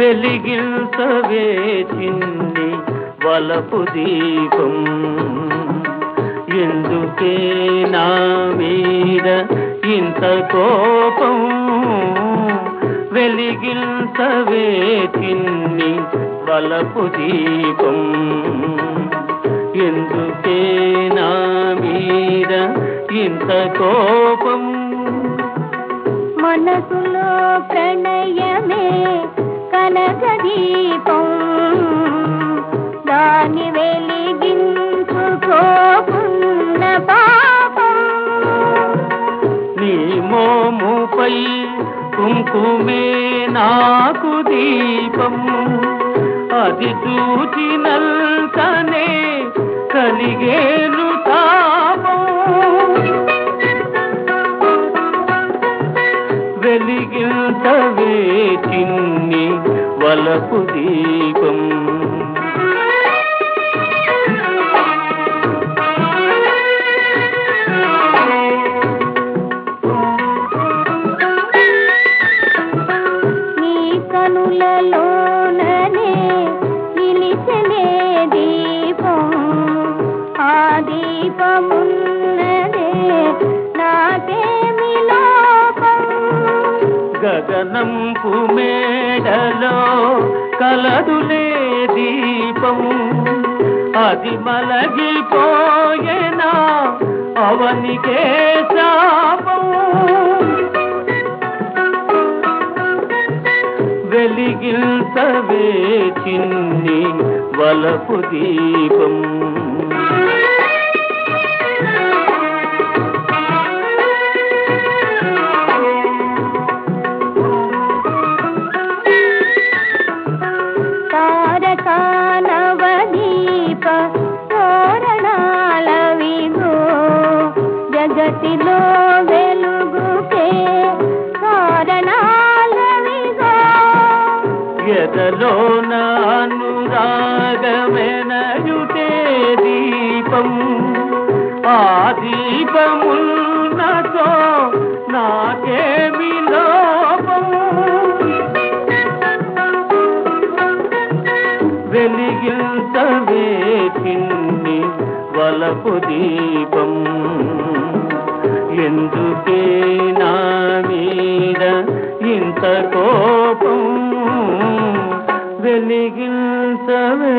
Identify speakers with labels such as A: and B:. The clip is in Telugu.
A: వెలిగించవే చిన్ని వలపు దీపం. ఎందుకే నా మీద ఇంత కోపం? వెలిగించవే చిన్ని వలపు దీపం. ఎందుకే నా మీద ఇంత కోపం?
B: మనసులో ప్రణయమే దీపం దాని వెలిగించుకోకున్న పాపం.
A: నీ మోముపై కుంకుమే నాకు దీపం. అది చూచినల్కనే కలిగేను తాపం. వెలిగించవే చిన్ని వలపు దీపం.
B: నీ కనులలోననే నిలిచలే దీపం. ఆ దీపమున్నదే నాకేమి లోపం.
A: గగనంపు మేడలో కలదులే దీపము. అది మలగిపోయేనా? అవనికే శాపము. వెలిగించవే చిన్ని వలపు
B: దీపము జగతిలో వెలుగుకే కారణాలవిగో.
A: ఎదలో అనురాగమెనయుటే దీపం. ఆ దీపమున్నతో నాకేమి లోపం? వెలిగించవే చిన్ని వలపు దీపం. ఎందుకే నా మీద ఇంత కోపం వెలిగించవే.